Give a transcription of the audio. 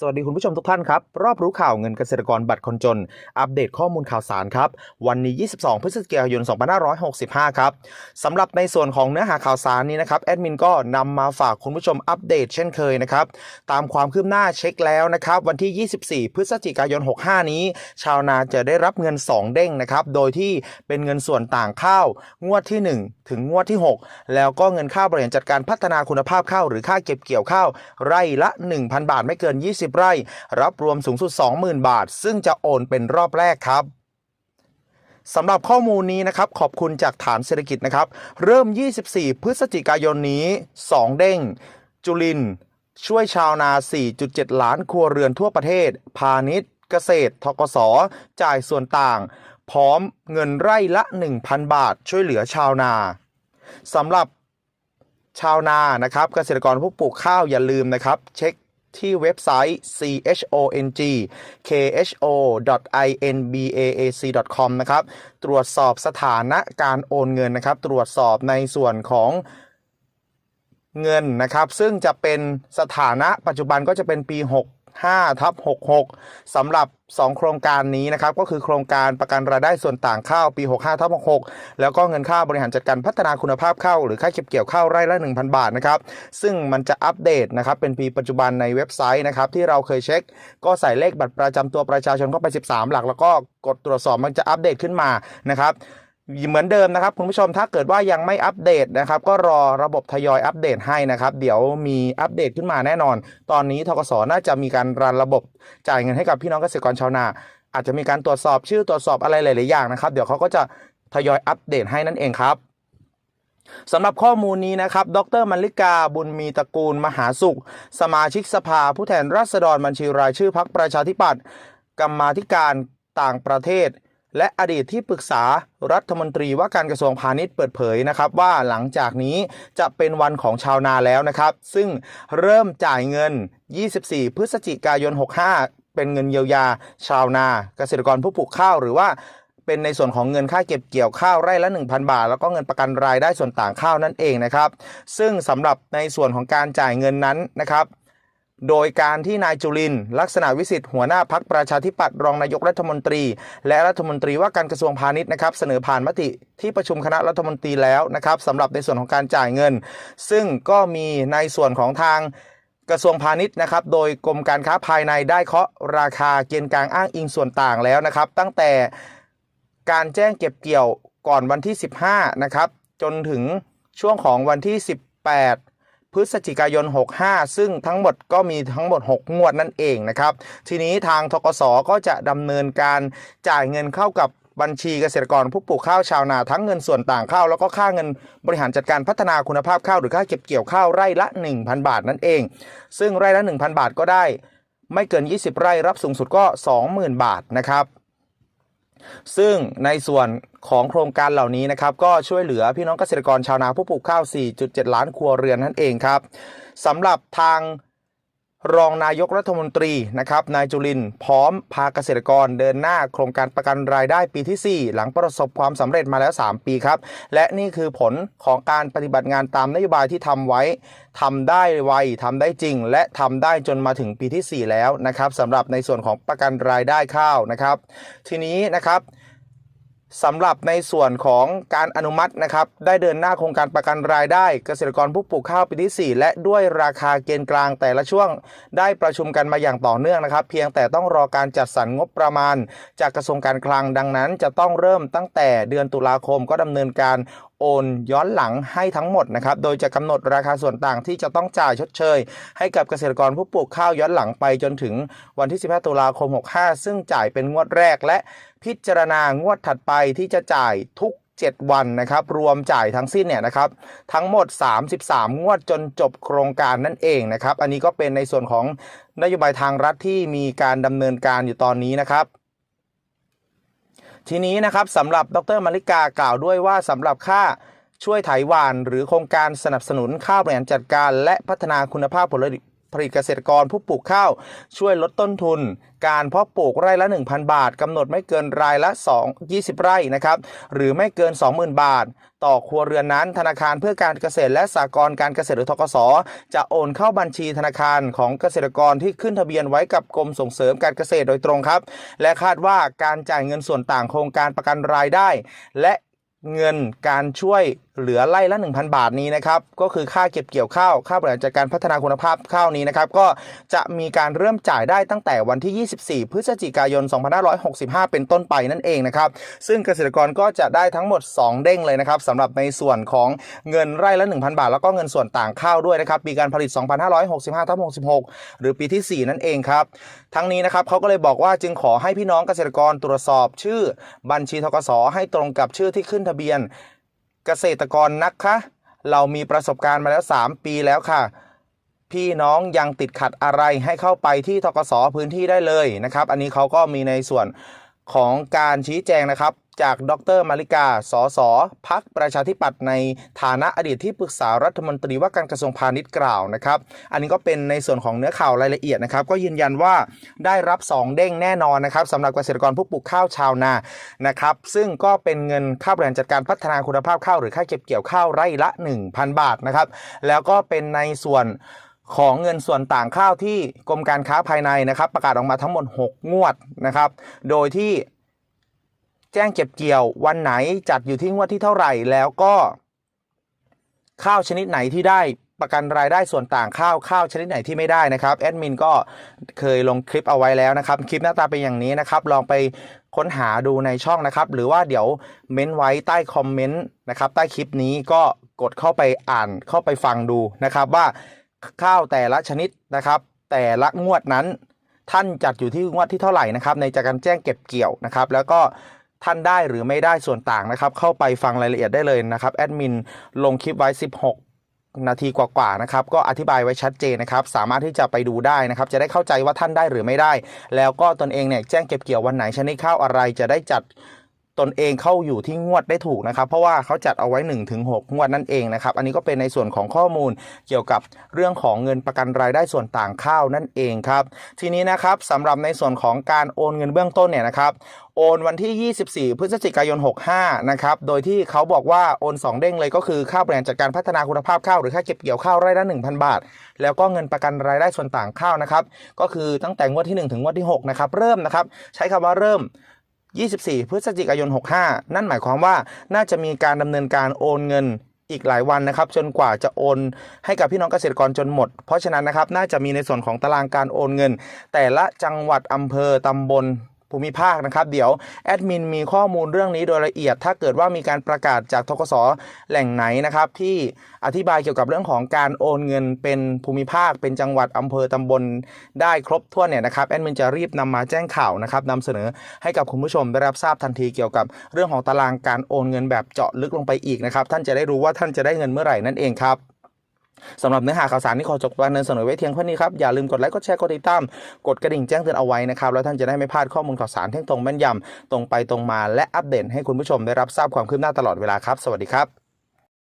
สวัสดีคุณผู้ชมทุกท่านครับ รอบรู้ข่าวเงินเกษตรกรบัตรคนจน อัปเดตข้อมูลข่าวสารครับ วันนี้ 22 พฤศจิกายน 2565 ครับสำหรับในส่วนของเนื้อหาข่าวสารนี้นะครับแอดมินก็นำมาฝากคุณผู้ชมอัปเดตเช่นเคยนะครับ ตามความคืบหน้าเช็คแล้วนะครับ วันที่ 24 พฤศจิกายน 65 นี้ ชาวนาจะได้รับเงิน 2 เด้งนะครับ โดยที่เป็นเงินส่วนต่างข้าว งวดที่ 1 ถึงงวดที่ 6 แล้วก็เงินค่าบริหารจัดการพัฒนาคุณภาพข้าวหรือค่าเก็บเกี่ยวข้าวไร่ละ 1,000 บาทไม่เกิน 20ไร่ รับรวมสูงสุด 20,000 บาท ซึ่งจะโอนเป็นรอบแรกครับสำหรับข้อมูลนี้นะครับขอบคุณจากฐานเศรษฐกิจนะครับ เริ่ม 24 พฤศจิกายนนี้ 2 เด้ง จุลิน ช่วยชาวนา 4.7 ล้านครัวเรือนทั่วประเทศ พาณิชย์ เกษตรทกสจ่ายส่วนต่าง พร้อมเงินไร่ละ 1,000 บาท ช่วยเหลือชาวนาสำหรับชาวนานะครับ เกษตรกรผู้ปลูกข้าวอย่าลืมนะครับ เช็ค ที่เว็บไซต์ chong kho.inbaac.com นะครับ ตรวจสอบสถานะการโอนเงินนะครับ ตรวจสอบในส่วนของเงินนะครับ ซึ่งจะเป็นสถานะปัจจุบันก็จะเป็นปี 5ทับ66สำหรับ 2 โครงการนี้นะครับก็คือโครงการประกันรายได้ส่วนต่างข้าวปี 65ทับ66 แล้วก็เงินค่าบริหารจัดการพัฒนาคุณภาพข้าวหรือค่าเก็บเกี่ยวข้าวไร่ละ 1,000 บาทนะครับซึ่งมันจะอัปเดตนะครับเป็นปีปัจจุบันในเว็บไซต์นะครับที่เราเคยเช็ค ก็ใส่เลขบัตรประจำตัวประชาชนเข้าไป 13 หลัก แล้วก็กดตรวจสอบมันจะอัปเดตขึ้นมานะครับ เหมือนเดิมนะครับคุณผู้ชมถ้าเกิดว่ายังไม่อัปเดตนะครับ ก็รอระบบทยอยอัปเดตให้นะครับ เดี๋ยวมีอัปเดตขึ้นมาแน่นอน ตอนนี้ทกสน่าจะมีการรันระบบจ่ายเงินให้กับพี่น้องเกษตรกรชาวนา อาจจะมีการตรวจสอบชื่อตรวจสอบอะไรหลายๆอย่างนะครับ เดี๋ยวเขาก็จะทยอยอัปเดตให้นั่นเองครับสำหรับข้อมูลนี้นะครับ ดรมลิกาบุญมีตระกูลมหาสุข สมาชิกสภา ผู้แทนราษฎรบัญชีรายชื่อพักประชาธิปัตย์กรรมาธิการต่างประเทศ และอดีตที่ปรึกษารัฐมนตรีว่าการกระทรวงพาณิชย์เปิดเผยนะครับว่าหลังจากนี้จะเป็นวันของชาวนาแล้วนะครับ ซึ่งเริ่มจ่ายเงิน 24 พฤศจิกายน 65 เป็นเงินเยียวยา ชาวนา เกษตรกรผู้ปลูกข้าวหรือว่าเป็นในส่วนของเงินค่าเก็บเกี่ยวข้าวไร่ละ 1,000 บาท แล้วก็เงินประกันรายได้ส่วนต่างข้าวนั่นเองนะครับ ซึ่งสำหรับในส่วนของการจ่ายเงินนั้นนะครับ โดยการที่นายจุลินลักษณะวิสิทธิ์หัวหน้าพักประชาธิปัตย์รองนายกรัฐมนตรี และรัฐมนตรีว่าการกระทรวงพาณิชย์นะครับ เสนอผ่านมติที่ประชุมคณะรัฐมนตรีแล้วนะครับสำหรับในส่วนของการจ่ายเงิน ซึ่งก็มีในส่วนของทางกระทรวงพาณิชย์นะครับ โดยกรมการค้าภายในได้เคาะราคาเกณฑ์กลางอ้างอิงส่วนต่างแล้วนะครับ ตั้งแต่การแจ้งเก็บเกี่ยวก่อนวันที่ 15 นะครับ จนถึงช่วงของวันที่ 18 พฤศจิกายน 65 ซึ่งทั้งหมดก็มีทั้งหมด 6 งวดนั่นเองนะครับ ทีนี้ทางทกสก็จะดำเนินการจ่ายเงินเข้ากับบัญชีเกษตรกรผู้ปลูกข้าวชาวนาทั้งเงินส่วนต่างข้าวแล้วก็ค่าเงินบริหารจัดการพัฒนาคุณภาพข้าวหรือค่าเก็บเกี่ยวข้าวไร่ละ 1,000 บาทนั่นเอง ซึ่งไร่ละ 1,000 บาทก็ได้ ไม่เกิน 20 ไร่รับสูงสุดก็ 20,000 บาทนะครับ ซึ่งในส่วนของโครงการเหล่านี้นะครับ ก็ช่วยเหลือพี่น้องเกษตรกรชาวนาผู้ปลูกข้าว 4.7 ล้านครัวเรือนนั่นเองครับสำหรับทาง รองนายกรัฐมนตรีนะครับนายจุลินพร้อมพาเกษตรกรเดินหน้าโครงการประกันรายได้ปีที่ 4 หลังประสบความสำเร็จมาแล้ว 3 ปีครับ และนี่คือผลของการปฏิบัติงานตามนโยบายที่ทำไว้ทำได้ไวทำได้จริง และทำได้จนมาถึงปีที่ 4 แล้วนะครับสำหรับในส่วนของประกันรายได้ข้าวนะครับ ทีนี้นะครับ สำหรับในส่วนของการอนุมัตินะครับได้เดินหน้าโครงการประกันรายได้ เกษตรกรผู้ปลูกข้าวปีที่ 4 และด้วยราคาเกณฑ์กลางแต่ละช่วง ได้ประชุมกันมาอย่างต่อเนื่องนะครับ เพียงแต่ต้องรอการจัดสรรงบประมาณ จากกระทรวงการคลังดังนั้น จะต้องเริ่มตั้งแต่เดือนตุลาคมก็ดำเนินการ โอนย้อนหลังให้ทั้งหมดนะครับ โดยจะกำหนดราคาส่วนต่างที่จะต้องจ่ายชดเชย ให้กับเกษตรกรผู้ปลูกข้าวย้อนหลังไปจนถึงวันที่ 15 ตุลาคม 65 ซึ่งจ่ายเป็นงวดแรกและพิจารณางวดถัดไปที่จะจ่ายทุก 7 วันนะครับ รวมจ่ายทั้งสิ้นเนี่ยนะครับ ทั้งหมด 33 งวดจนจบโครงการนั่นเองนะครับ อันนี้ก็เป็นในส่วนของนโยบายทางรัฐที่มีการดำเนินการอยู่ตอนนี้นะครับ ทีนี้นะครับสำหรับดรมาริกากล่าวด้วยว่าสำหรับค่าช่วยไถหวาน หรือโครงการสนับสนุนข้าวบริหารจัดการ และพัฒนาคุณภาพผลผลิต ผลิตเกษตรกรผู้ปลูกข้าว ช่วยลดต้นทุน การเพาะปลูกไร่ละ 1,000 บาทกำหนดไม่เกินรายละ 2 20 ไร่นะครับหรือไม่เกิน 20,000 บาท ต่อครัวเรือนนั้น ธนาคารเพื่อการเกษตรและสหกรณ์การเกษตรหรือทกส จะโอนเข้าบัญชีธนาคารของเกษตรกรที่ขึ้นทะเบียนไว้กับกรมส่งเสริมการเกษตรโดยตรงครับ และคาดว่าการจ่ายเงินส่วนต่างโครงการประกันรายได้ และเงินการช่วย เหลือไล่ละ 1,000 บาทนี้นะครับก็คือค่าเก็บเกี่ยวข้าวค่าบริหารจัดการพัฒนาคุณภาพข้าวนี้นะครับก็จะมีการเริ่มจ่ายได้ตั้งแต่วันที่ 24 พฤศจิกายน 2565 เป็นต้นไปนั่นเองนะครับซึ่งเกษตรกรก็จะได้ทั้งหมด 2 เด้งเลยนะครับสำหรับในส่วนของเงินไร่ละ 1,000 บาท แล้วก็เงินส่วนต่างข้าวด้วยนะครับปีการผลิต 2565ทับ66 หรือปีที่ 4 นั่นเองครับทั้งนี้นะครับเขาก็เลยบอกว่าจึงขอให้พี่น้องเกษตรกรตรวจสอบ ชื่อบัญชีทกสให้ตรงกับชื่อที่ขึ้นทะเบียน เกษตรกรนะคะ เรามีประสบการณ์มาแล้ว 3 ปีแล้วค่ะ พี่น้องยังติดขัดอะไรให้เข้าไปที่ทกสพื้นที่ได้เลยนะครับ อันนี้เขาก็มีในส่วนของการชี้แจงนะครับ จากดรมาริกา สสพักประชาธิปัตย์ในฐานะอดีตที่ปรึกษารัฐมนตรีว่าการกระทรวงพาณิชย์กล่าวนะครับ อันนี้ก็เป็นในส่วนของเนื้อข่าวรายละเอียดนะครับ ก็ยืนยันว่าได้รับ 2 เด้งแน่นอนนะครับสำหรับเกษตรกรผู้ปลูกข้าวชาวนานะครับ ซึ่งก็เป็นเงินค่าบริหารจัดการพัฒนาคุณภาพข้าวหรือค่าเก็บเกี่ยวข้าวไร่ละ 1,000 บาทนะครับ แล้วก็เป็นในส่วนของเงินส่วนต่างข้าวที่กรมการค้าภายในนะครับ ประกาศออกมาทั้งหมด 6 งวดนะครับ โดยที่ แจ้งเก็บเกี่ยววันไหนจัดอยู่ที่งวดที่เท่าไหร่ แล้วก็ ข้าวชนิดไหนที่ได้ประกันรายได้ส่วนต่างข้าวข้าวชนิดไหนที่ไม่ได้นะครับแอดมินก็เคยลงคลิปเอาไว้แล้วนะครับ คลิปหน้าตาเป็นอย่างนี้นะครับ ลองไปค้นหาดูในช่องนะครับ หรือว่าเดี๋ยวเม้นไว้ใต้คอมเมนต์นะครับ ใต้คลิปนี้ก็กดเข้าไปอ่านเข้าไปฟังดูนะครับว่าข้าวแต่ละชนิดนะครับ แต่ละงวดนั้น ท่านจัดอยู่ที่งวดที่เท่าไหร่นะครับ ในจากการแจ้งเก็บเกี่ยวนะครับ แล้วก็ ท่านได้หรือไม่ได้ส่วนต่างนะครับ เข้าไปฟังรายละเอียดได้เลยนะครับแอดมินลงคลิปไว้ 16นาทีกว่าๆนะครับก็อธิบายไว้ชัดเจนนะครับ สามารถที่จะไปดูได้นะครับ จะได้เข้าใจว่าท่านได้หรือไม่ได้ แล้วก็ตนเองเนี่ยแจ้งเก็บเกี่ยววันไหนชนิดข้าวอะไรจะได้จัด ตนเองเข้าอยู่ที่งวดได้ถูกนะครับ เพราะว่าเขาจัดเอาไว้ 1-6ถึงงวดนั่นเองนะครับ อันนี้ก็เป็นในส่วนของข้อมูลเกี่ยวกับเรื่องของเงินประกันรายได้ส่วนต่างข้าวนั่นเองครับ ทีนี้นะครับสำหรับในส่วนของการโอนเงินเบื้องต้นเนี่ยนะครับโอนวันที่ 24 พฤศจิกายน 65 นะครับ โดยที่เขาบอกว่าโอน 2 เด้งเลยก็คือค่าบริหารจัดการพัฒนาคุณภาพข้าวหรือค่าเก็บเกี่ยวข้าวไร่ละ 1,000 บาท แล้วก็เงินประกันรายได้ส่วนต่างข้าวนะครับ ก็คือตั้งแต่งวดที่ 1 ถึงงวดที่ 6 นะครับ เริ่มนะครับ ใช้คำว่าเริ่ม 24 พฤศจิกายน 65 นั่นหมายความว่าน่าจะมีการดำเนินการโอนเงินอีกหลายวันนะครับจนกว่าจะโอนให้กับพี่น้องเกษตรกรจนหมด เพราะฉะนั้นนะครับน่าจะมีในส่วนของตารางการโอนเงิน แต่ละจังหวัดอำเภอตำบล ภูมิภาคนะครับ เดี๋ยวแอดมินมีข้อมูลเรื่องนี้โดยละเอียด ถ้าเกิดว่ามีการประกาศจากทกสแหล่งไหนนะครับ ที่อธิบายเกี่ยวกับเรื่องของการโอนเงินเป็นภูมิภาค เป็นจังหวัดอำเภอตำบลได้ครบถ้วนเนี่ยนะครับแอดมินจะรีบนำมาแจ้งข่าวนะครับนำเสนอให้กับคุณผู้ชมได้รับทราบทันทีเกี่ยวกับเรื่องของตารางการโอนเงินแบบเจาะลึกลงไปอีกนะครับท่านจะได้รู้ว่าท่านจะได้เงินเมื่อไหร่นั่นเองครับ สำหรับเนื้อหาข่าวสารที่ขอจบการเนินเสนอไว้เพียงเท่านี้ครับ อย่าลืมกดไลค์ กดแชร์ กดติดตาม กดกระดิ่งแจ้งเตือนเอาไว้นะครับ แล้วท่านจะได้ไม่พลาดข้อมูลข่าวสารที่ตรงแม่นยำตรงไปตรงมาและอัปเดตให้คุณผู้ชมได้รับทราบความคืบหน้าตลอดเวลาครับ สวัสดีครับ